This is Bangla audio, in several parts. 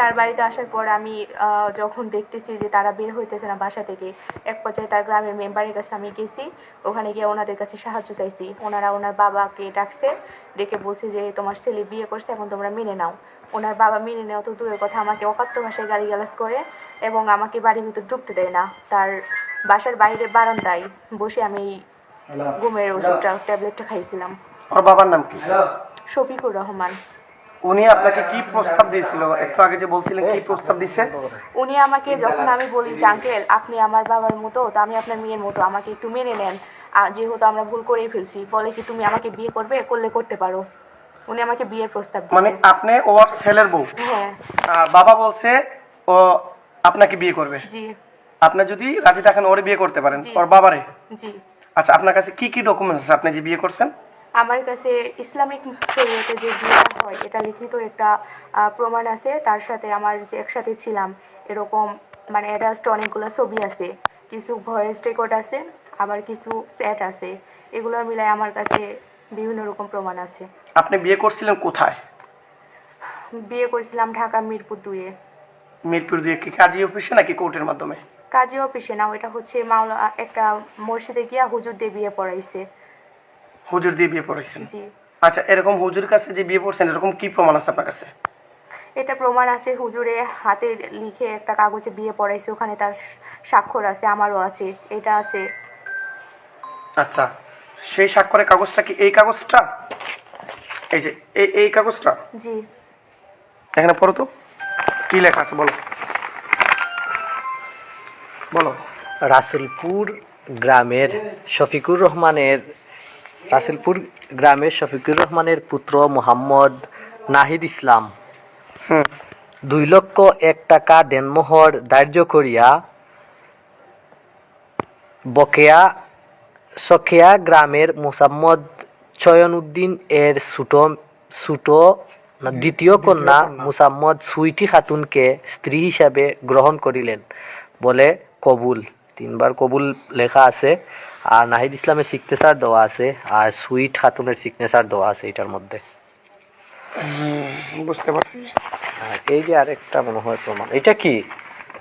তার বাড়িতে আসার পর আমি আহ, যখন দেখতেছি যে তারা বের হইতেছে না বাসা থেকে এক পর্যায়ে তার গ্রামের মেম্বারের কাছে আমি গেছি ওখানে গিয়ে ওনাদের কাছে সাহায্য চাইছি। ওনারা ওনার বাবাকে ডাকছে ডেকে বলছে যে তোমার ছেলে বিয়ে করছে এখন তোমরা মেনে নাও। ওনার বাবা মেনে নেওয়া তো দূরের কথা আমাকে অকাত্য ভাষায় গালিগালাজ করে এবং আমাকে বাড়ির ভিতর ঢুকতে দেয় না। তার বাসার বাইরে বারান্দায় বসে আমি ঘুমের ওষুধটা ট্যাবলেটটা খাইছিলাম। ওর বাবার নাম কি? শফিকুর রহমান। উনি আপনাকে কি প্রস্তাব দিয়েছিল? একটু আগে যে বলছিলেন কি প্রস্তাব দিছে? উনি আমাকে যখন আমি বলি যে আঙ্কেল আপনি আমার বাবার মতো তো আমি আপনার মেয়ের মতো আমাকে একটু মেনে নেন। যেহেতু আমরা ভুল করেই ফেলছি বলে কি তুমি আমাকে বিয়ে করবে? করলে করতে পারো। উনি আমাকে বিয়ের প্রস্তাব মানে আপনি ওর ছেলের বউ? হ্যাঁ। আর বাবা বলছে ও আপনাকে বিয়ে করবে? জি। আপনি যদি রাজি থাকেন ওরে বিয়ে করতে পারেন ওর বাবারে? জি। আচ্ছা আপনার কাছে কি কি ডকুমেন্টস আছে? আপনি যে বিয়ে করছেন? আমার কাছে ইসলামিক শরীয়তে যে বিয়েটা হয় এটা লিখিত একটা প্রমাণ আছে। তার সাথে আমার যে একসাথে ছিলাম এরকম মানে অ্যাটাচড অনেকগুলো ছবি আছে। কিছু ভয়েস রেকর্ড আছে আবার কিছু সেট আছে। এগুলো মিলাই আমার কাছে বিভিন্ন রকম প্রমাণ আছে। আপনি বিয়ে করছিলেন কোথায়? বিয়ে করেছিলাম ঢাকা মিরপুর দুয়ে মিরপুর দিয়ে কি কাজী অফিসে নাকি কোর্টের মাধ্যমে? কাজী অফিসে না ওটা হচ্ছে মাওলা একটা মসজিদে গিয়া হুজুর দিয়ে বিয়ে পড়াইছে। হুজুর দিয়ে বিয়ে পড়াইছেন? জি। আচ্ছা এরকম হুজুর কাছে যে বিয়ে পড়ছেন এরকম কি প্রমাণ আছে আপনার কাছে? এটা প্রমাণ আছে হুজুরে হাতে লিখে একটা কাগজে বিয়ে পড়াইছে ওখানে তার স্বাক্ষর আছে আমারও আছে এটা আছে। আচ্ছা সেই স্বাক্ষরের কাগজটা কি এই কাগজটা? এই যে এই এই কাগজটা? জি। এখানে পড়ো তো। কি লেখা আছে বলো। বলো। রাসুলপুর গ্রামের শফিকুর রহমানের রাসুলপুর গ্রামের শফিকুর রহমানের পুত্র মোহাম্মদ নাহিদ ইসলাম। দুই লক্ষ এক টাকা দেনমোহর ধার্য করিয়া বকেয়া সখেয়া গ্রামের মোসাম্মদ চয়ন উদ্দিন এর ছোট ছোট দ্বিতীয় কন্যা। মুসাম্মদ সুইটি খাতুনকে স্ত্রী হিসাবে গ্রহণ করিলেন বলে কবুল। তিনবার কবুল লেখা আছে আর নাহিদ ইসলামের সিগনেচার দেওয়া আছে আর সুইট খাতুনের সিগনেচার দেওয়া আছে এটার মধ্যে। বুঝতে পারছি। এই যে আরেকটা মনে হয় প্রমাণ এটা কি?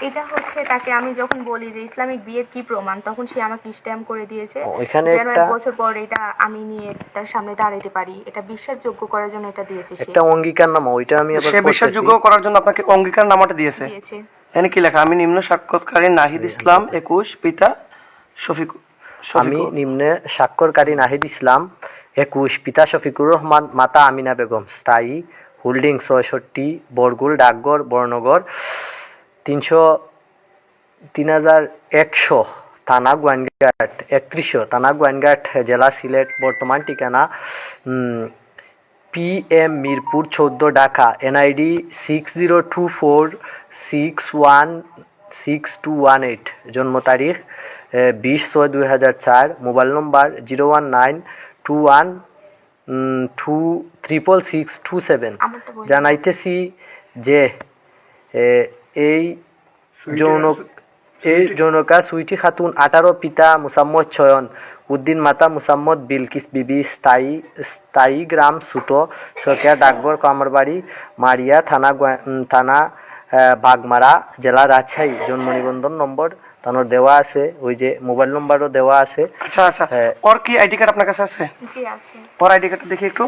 এটা হচ্ছে তাকে আমি যখন বলি যে ইসলামিক বিয়ের কি প্রমাণ তখন সে আমাকে স্ট্যাম্প করে দিয়েছে যেন এক বছর পর এটা আমি নিয়ে তার সামনে দাঁড়াইতে পারি। এটা বিশ্বাসযোগ্য করার জন্য এটা দিয়েছে সে। একটা অঙ্গীকার নামা ওইটা আমি আবার বিশ্বাসযোগ্য করার জন্য আপনাকে অঙ্গীকার নামাটা দিয়েছে। দিয়েছে। এখানে কি লেখা? আমি নিম্ন সাক্ষাৎকারী নাহিদ ইসলাম একুশ পিতা শফিক আমি। নিম্নে স্বাক্ষরকারী নাহিদ ইসলাম একুশ পিতা শফিকুর রহমান মাতা আমিনা বেগম। স্থায়ী হোল্ডিং ছয়ষট্টি বরগুল ডাকঘর বর্ণগর তিনশো তিন হাজার একশো থানা গোয়াইনঘাট একত্রিশশো থানা গোয়াইনঘাট জেলা সিলেট বর্তমান ঠিকানা পি এম মিরপুর চৌদ্দ Dhaka. NID six zero two four six one six two one eight জন্ম তারিখ বিশ ছয় দুই হাজার চার mobile number zero one nine two one two triple six two seven জানাইতেছি যে এই যৌন এই যৌনকা সুইটি খাতুন আঠারো পিতা মুসাম্মদ চয়ন উদ্দিন মাতা মুসাম্মদ বিলকিস বিবি স্থায়ী স্থায়ী গ্রাম সুটো সরকার ডাকবর কামারবাড়ি মারিয়া থানা থানা বাগমারা জেলা রাজশাহী জন্ম নিবন্ধন নম্বর তানোর দেওয়া আছে ওই যে মোবাইল নম্বরও দেওয়া আছে। আচ্ছা আচ্ছা। হ্যাঁ। ওর কি আইডি কার্ড আপনার কাছে আছে? জি আছে। ওর আইডি কার্ডটা দেখি একটু।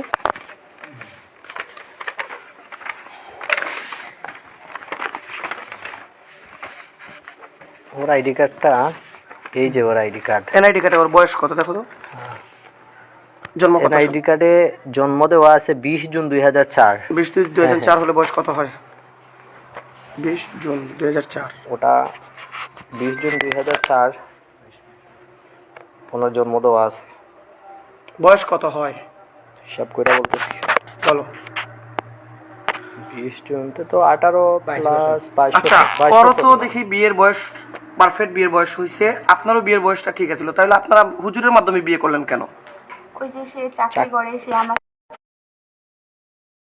ওর আইডি কার্ডটা এই যে ওর আইডি কার্ড। এনআইডি কার্ডে ওর বয়স কত দেখো তো। জন্ম কত আইডি কার্ডে জন্ম দেওয়া আছে বিশ জুন দুই হাজার চার। বিশ দুই দুই হাজার চার হলে বয়স কত হয়? বিশ জুন দুই হাজার চার। ওটা বিশ জুন দুই হাজার চার ওনার জন্ম দেওয়া আছে। বয়স কত হয়? হিসাব করে বলতেছি। চলো বিশ জুনতে তো আঠারো প্লাস বাইশ আচ্ছা বছর। তো দেখি বিয়ের বয়স পারফেক্ট বিয়ের বয়স হয়েছে আপনারও বিয়ের বয়সটা ঠিক আছিল তাহলে আপনারা হুজুরের মাধ্যমে বিয়ে করলেন কেন? ওই যে সে চাকরি করে সে আমার